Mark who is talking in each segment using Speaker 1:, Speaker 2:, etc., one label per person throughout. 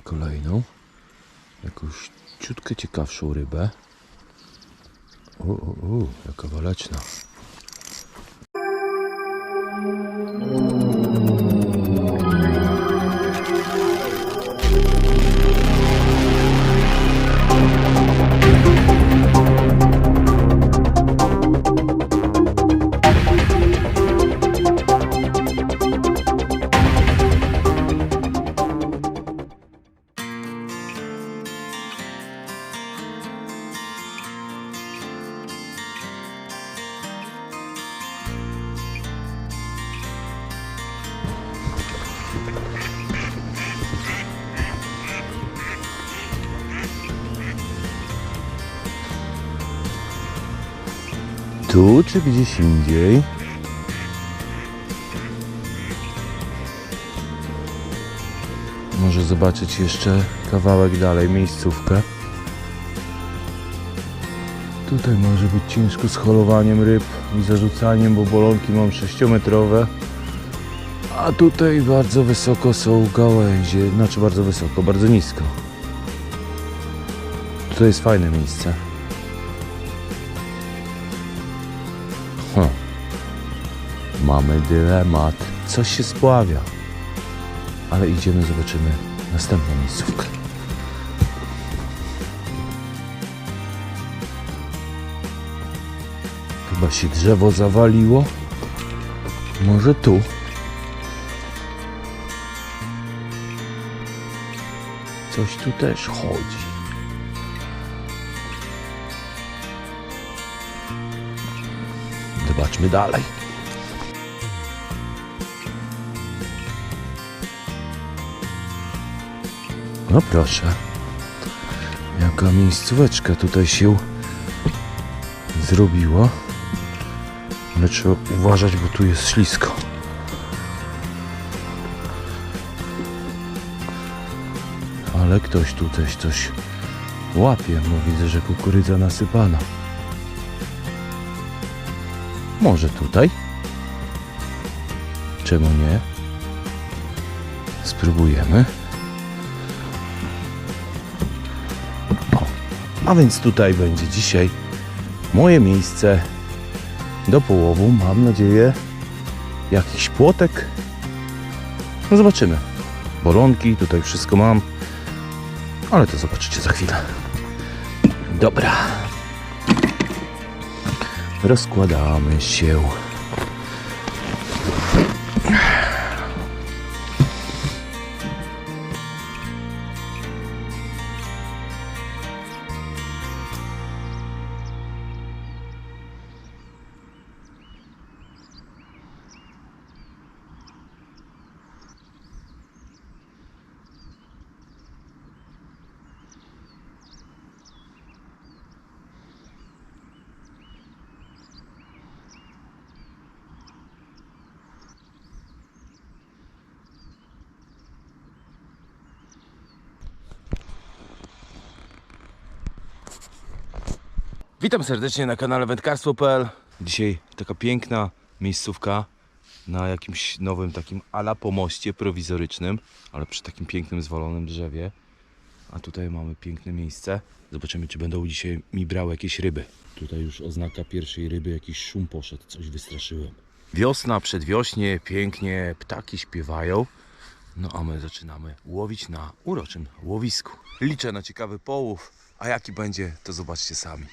Speaker 1: kolejną. Jakąś ciutkę ciekawszą rybę. O, o, o, jaka waleczna. Tu czy gdzieś indziej? Może zobaczyć jeszcze kawałek dalej, miejscówkę. Tutaj może być ciężko z holowaniem ryb i zarzucaniem, bo bolonki mam 6-metrowe. A tutaj bardzo wysoko są gałęzie, znaczy bardzo wysoko, bardzo nisko. To jest fajne miejsce. Hm. Mamy dylemat. Coś się spławia. Ale idziemy, zobaczymy następną miejscówkę. Chyba się drzewo zawaliło. Może tu. Coś tu też chodzi. Zobaczmy dalej. No proszę. Jaka miejscóweczka tutaj się zrobiła. Ale trzeba uważać, bo tu jest ślisko. Ale ktoś tu coś łapie, bo widzę, że kukurydza nasypana. Może tutaj? Czemu nie? Spróbujemy. O, a więc tutaj będzie dzisiaj moje miejsce do połowu. Mam nadzieję, jakiś płotek. No zobaczymy. Bolonki, tutaj wszystko mam. Ale to zobaczycie za chwilę. Dobra. Rozkładamy się. Witam serdecznie na kanale wędkarstwo.pl Dzisiaj taka piękna miejscówka na jakimś nowym takim ala pomoście prowizorycznym, ale przy takim pięknym zwalonym drzewie. A tutaj mamy piękne miejsce. Zobaczymy, czy będą dzisiaj mi brały jakieś ryby. Tutaj już oznaka pierwszej ryby, jakiś szum poszedł, coś wystraszyłem. Wiosna, przedwiośnie, pięknie, ptaki śpiewają. No a my zaczynamy łowić na uroczym łowisku. Liczę na ciekawy połów, a jaki będzie, to zobaczcie sami.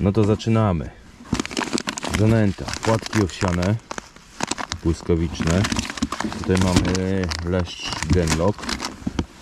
Speaker 1: No to zaczynamy. Zanęta, płatki owsiane, błyskawiczne. Tutaj mamy leszcz genlock.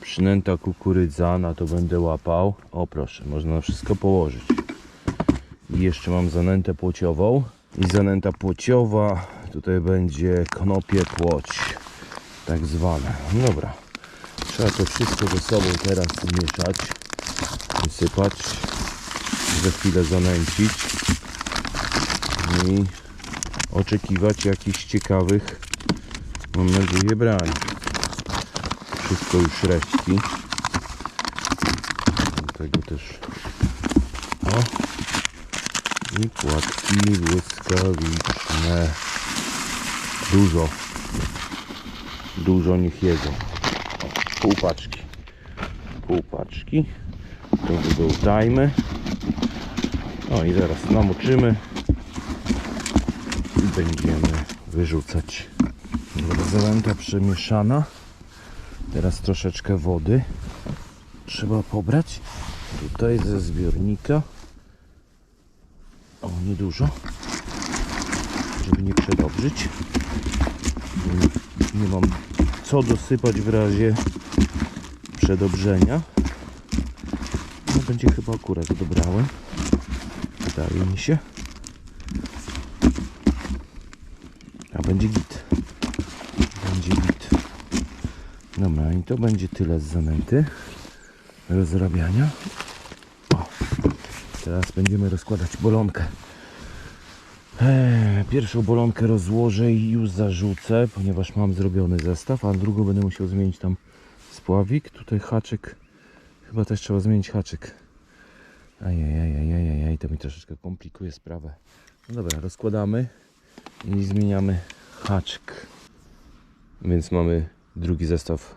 Speaker 1: Przynęta kukurydza, na to będę łapał. O proszę, można na wszystko położyć. I jeszcze mam zanętę płociową. I zanęta płociowa, tutaj będzie knopie płoć, tak zwane. Dobra, trzeba to wszystko ze sobą teraz mieszać, wysypać za chwilę zanęcić i oczekiwać jakichś ciekawych, mam nadzieję, brań. Wszystko już resztki. tego też. O. I płatki błyskawiczne. Dużo. Dużo nich jedzą. O, pół paczki. Pół paczki. To wygołtajmy. O i zaraz namoczymy. I będziemy wyrzucać. Zelenta przemieszana. Teraz troszeczkę wody trzeba pobrać. Tutaj ze zbiornika. O, niedużo. Żeby nie przedobrzyć. Nie mam co dosypać w razie przedobrzenia. No będzie chyba akurat dobrałem. Wydaje mi się. A będzie git. Będzie git. Dobra, i to będzie tyle z zanęty rozrabiania. O, teraz będziemy rozkładać bolonkę. Eee, pierwszą bolonkę rozłożę i już zarzucę, ponieważ mam zrobiony zestaw, a drugą będę musiał zmienić tam spławik. Tutaj haczyk, chyba też trzeba zmienić haczyk. Ajajajajajaj, to mi troszeczkę komplikuje sprawę. No dobra, rozkładamy i zmieniamy haczyk. Więc mamy drugi zestaw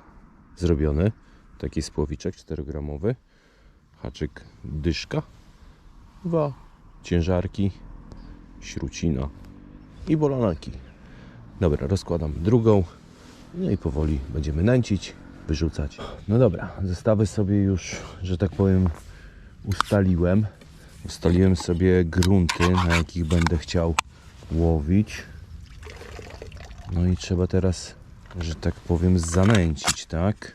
Speaker 1: zrobiony. Taki spłowiczek 4-gramowy. Haczyk dyszka. Dwa ciężarki, śrucina i bolonaki. Dobra, rozkładam drugą. No i powoli będziemy nęcić, wyrzucać. No dobra, zestawy sobie już, że tak powiem, ustaliłem. Ustaliłem sobie grunty, na jakich będę chciał łowić. No i trzeba teraz, że tak powiem, zanęcić, tak?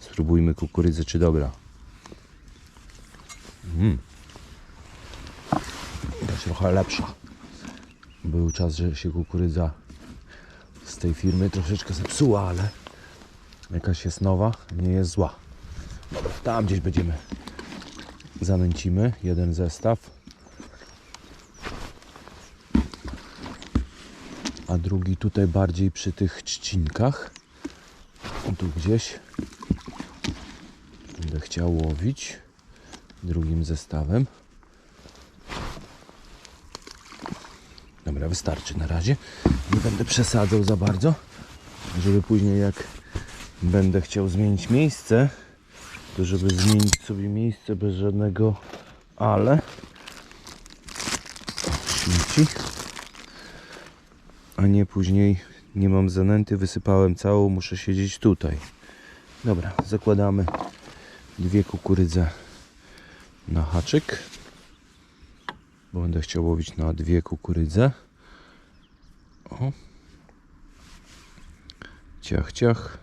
Speaker 1: Spróbujmy kukurydzę, czy dobra. Mm. Trochę lepsza. Był czas, że się kukurydza z tej firmy troszeczkę zepsuła, ale jakaś jest nowa, nie jest zła. Tam gdzieś będziemy. Zanęcimy jeden zestaw. A drugi tutaj bardziej przy tych trzcinkach. Tu gdzieś będę chciał łowić drugim zestawem. Dobra, wystarczy na razie. Nie będę przesadzał za bardzo, żeby później jak będę chciał zmienić miejsce, to żeby zmienić sobie miejsce bez żadnego ale. Śmieci. A nie później nie mam zanęty, wysypałem całą, muszę siedzieć tutaj. Dobra, zakładamy dwie kukurydze na haczyk. Bo będę chciał łowić na dwie kukurydze. O. Ciach, ciach.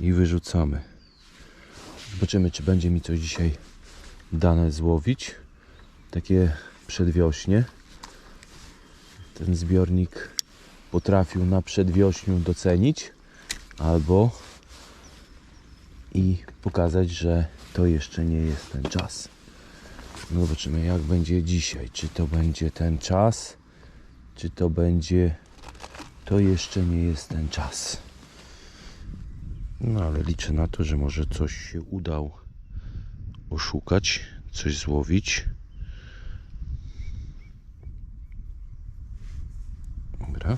Speaker 1: I wyrzucamy. Zobaczymy, czy będzie mi coś dzisiaj dane złowić. Takie przedwiośnie. Ten zbiornik potrafił na przedwiośniu docenić albo i pokazać, że to jeszcze nie jest ten czas. No zobaczymy jak będzie dzisiaj. Czy to będzie ten czas, czy to będzie to jeszcze nie jest ten czas. No ale liczę na to, że może coś się udał oszukać, coś złowić. Dobra.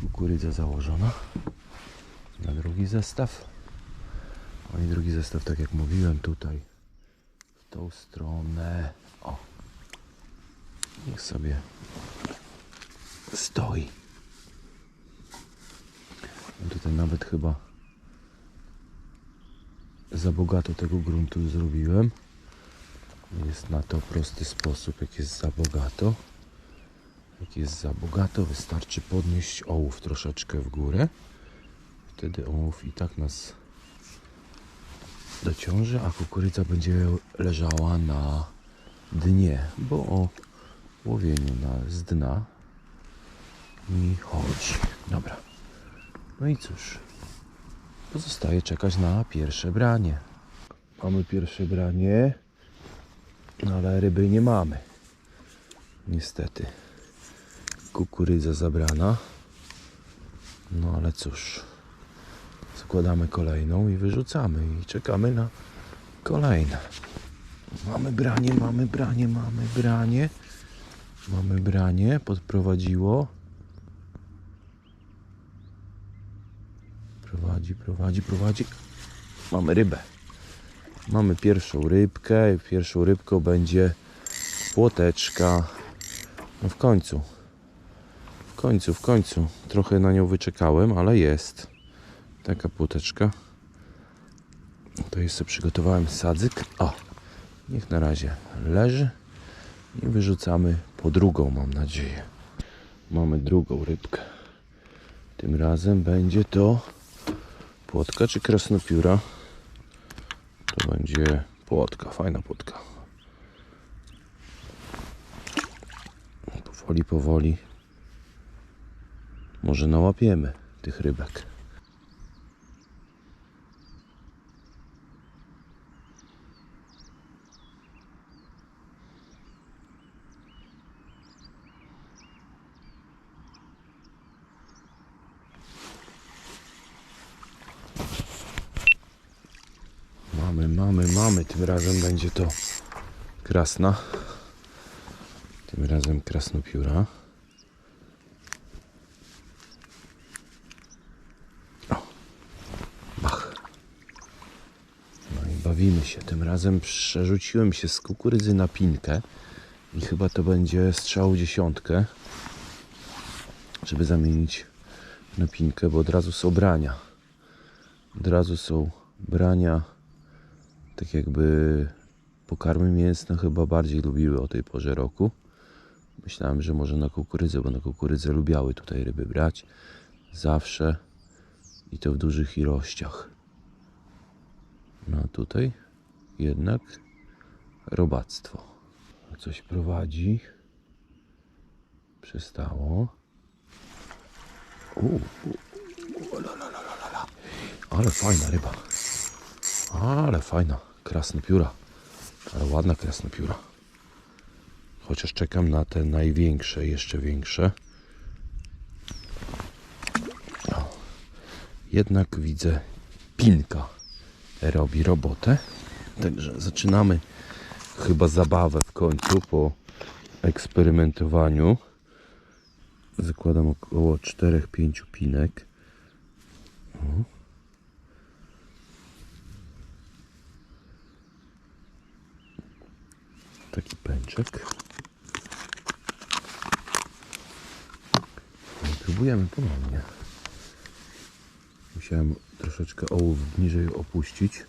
Speaker 1: Kukurydza założona na drugi zestaw. I drugi zestaw, tak jak mówiłem, tutaj w tą stronę. O. Niech sobie stoi. No Tutaj nawet chyba za bogato tego gruntu zrobiłem. Jest na to prosty sposób, jak jest za bogato. Jak jest za bogato, wystarczy podnieść ołów troszeczkę w górę. Wtedy ołów i tak nas dociąży, a kukurydza będzie leżała na dnie, bo o łowieniu na, z dna mi chodzi. Dobra. No i cóż, pozostaje czekać na pierwsze branie. Mamy pierwsze branie, no ale ryby nie mamy. Niestety. Kukurydza zabrana. No ale cóż. Składamy kolejną i wyrzucamy i czekamy na Kolejne. Mamy branie, mamy branie, mamy branie. Mamy branie, podprowadziło. Prowadzi, prowadzi, prowadzi. Mamy rybę. Mamy pierwszą rybkę. Pierwszą rybką będzie płoteczka. No w końcu. W końcu, w końcu. Trochę na nią wyczekałem, ale jest. Taka płoteczka. To jeszcze przygotowałem sadzyk. O, niech na razie leży. I wyrzucamy po drugą, mam nadzieję. Mamy drugą rybkę. Tym razem będzie to płotka czy krasnopióra. To będzie płotka, fajna płotka. Powoli, powoli. Może nałapiemy tych rybek. Mamy, mamy, mamy. Tym razem będzie to krasna. Tym razem krasnopióra. O, bach. No i bawimy się. Tym razem przerzuciłem się z kukurydzy na pinkę. I chyba to będzie strzał dziesiątkę. Żeby zamienić na pinkę, bo od razu są brania. Od razu są brania tak jakby pokarmy mięsne chyba bardziej lubiły o tej porze roku. Myślałem, że może na kukurydzę, bo na kukurydzę lubiały tutaj ryby brać. Zawsze i to w dużych ilościach. No a tutaj jednak robactwo. Coś prowadzi. Przestało. U, u, u, la, la, la, la, la. Ale fajna ryba. Ale fajna, krasnopióra. Ale ładna krasnopióra. Chociaż czekam na te największe, jeszcze większe. O. Jednak widzę pinka robi robotę. Także zaczynamy chyba zabawę w końcu po eksperymentowaniu. Zakładam około 4-5 pinek. Taki pęczek. No i próbujemy ponownie. Musiałem troszeczkę ołów niżej opuścić,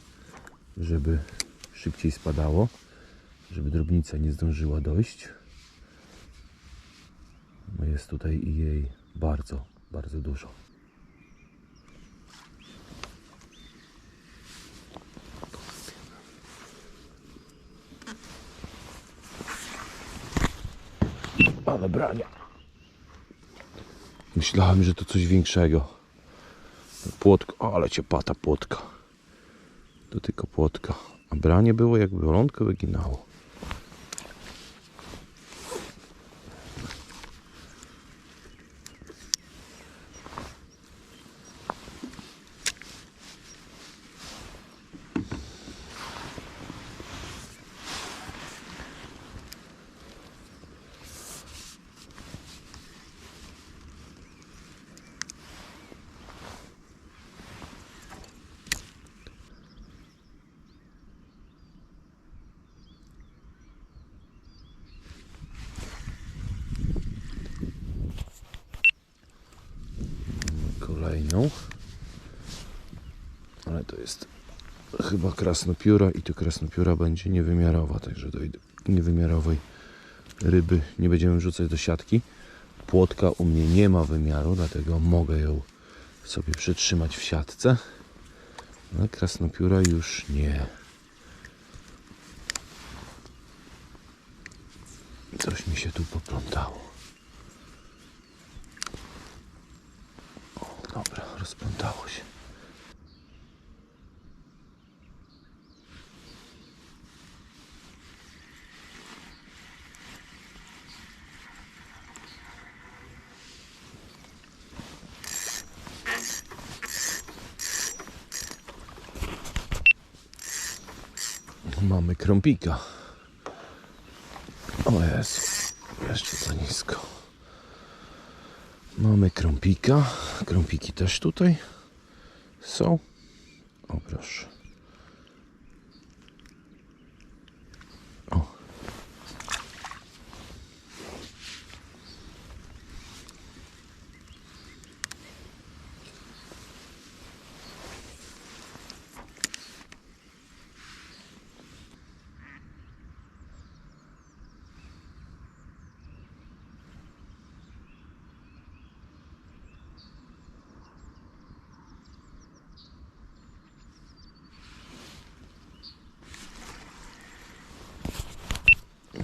Speaker 1: żeby szybciej spadało, żeby drobnica nie zdążyła dojść. No jest tutaj jej bardzo, bardzo dużo. Ale brania. Myślałem, że to coś większego. Płotka, ale ciepata płotka. To tylko płotka. A branie było jakby golonkę wyginało. Kolejną. Ale to jest chyba krasnopióra i to krasnopióra będzie niewymiarowa, także do niewymiarowej ryby nie będziemy wrzucać do siatki. Płotka u mnie nie ma wymiaru, dlatego mogę ją sobie przytrzymać w siatce. Ale krasnopióra już nie. Coś mi się tu poplątało. O, rozplątało się. Mamy krąpika. O jest, jeszcze za nisko. Mamy krąpika. Krąpiki też tutaj są. O proszę. O.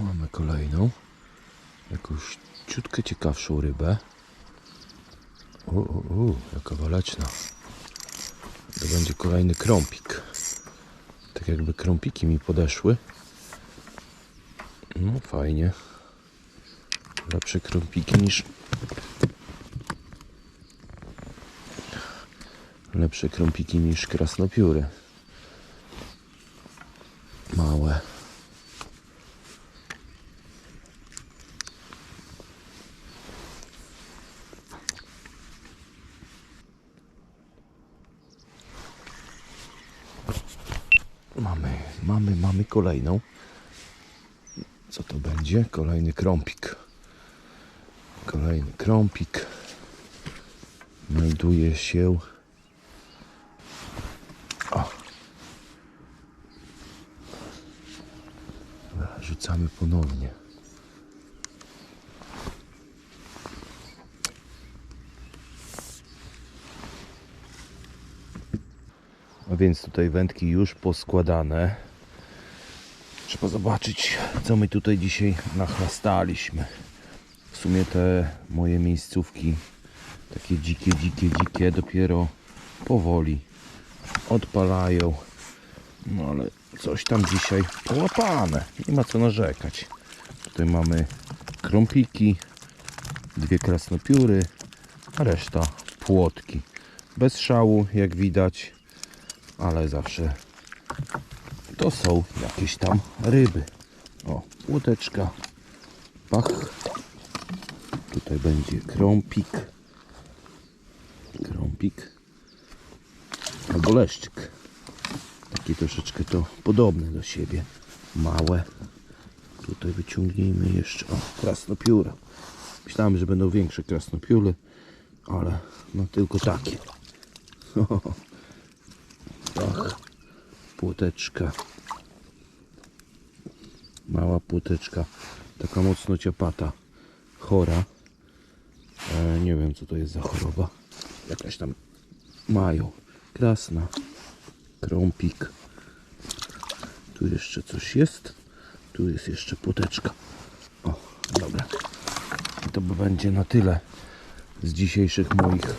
Speaker 1: Mamy kolejną. Jakąś ciutkę ciekawszą rybę. O, o, o, jaka waleczna. To będzie kolejny krąpik. Tak jakby krąpiki mi podeszły. No fajnie. Lepsze krąpiki niż... Lepsze krąpiki niż krasnopióry. Małe. Mamy, mamy, mamy kolejną. Co to będzie? Kolejny krąpik. Kolejny krąpik. Znajduje się. O. Rzucamy ponownie. A więc tutaj wędki już poskładane. Trzeba zobaczyć, co my tutaj dzisiaj nachlastaliśmy. W sumie te moje miejscówki, takie dzikie, dzikie, dzikie, dopiero powoli odpalają. No ale coś tam dzisiaj połapane. Nie ma co narzekać. Tutaj mamy krąpiki, dwie krasnopióry, a reszta płotki. Bez szału, jak widać ale zawsze to są jakieś tam ryby. O, łódeczka, pach. Tutaj będzie krąpik. Krąpik. Albo leszczyk. Taki troszeczkę to podobne do siebie. Małe. Tutaj wyciągnijmy jeszcze. O, krasnopióra. Myślałem, że będą większe krasnopióry, ale no tylko takie. Ach, płoteczka. Mała płoteczka. Taka mocno ciapata. Chora. E, nie wiem co to jest za choroba. Jakaś tam mają. Krasna. Krąpik. Tu jeszcze coś jest. Tu jest jeszcze płoteczka. O, dobra. I to będzie na tyle z dzisiejszych moich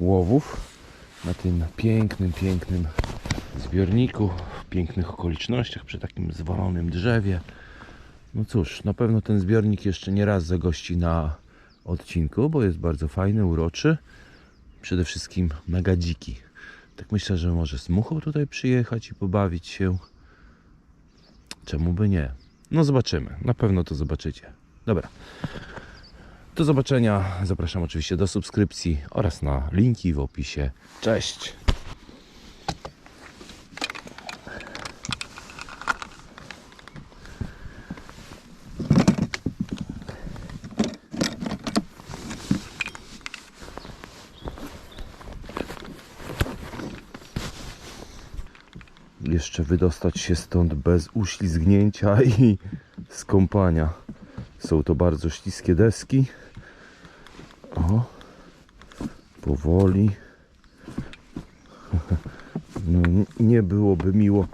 Speaker 1: łowów na tym pięknym, pięknym zbiorniku, w pięknych okolicznościach, przy takim zwalonym drzewie. No cóż, na pewno ten zbiornik jeszcze nie raz zagości na odcinku, bo jest bardzo fajny, uroczy. Przede wszystkim mega dziki. Tak myślę, że może z muchą tutaj przyjechać i pobawić się. Czemu by nie? No zobaczymy. Na pewno to zobaczycie. Dobra. Do zobaczenia. Zapraszam oczywiście do subskrypcji oraz na linki w opisie. Cześć! Jeszcze wydostać się stąd bez uślizgnięcia i skąpania. Są to bardzo śliskie deski. O, powoli. No, nie byłoby miło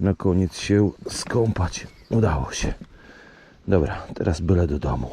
Speaker 1: na koniec się skąpać. Udało się. Dobra, teraz byle do domu.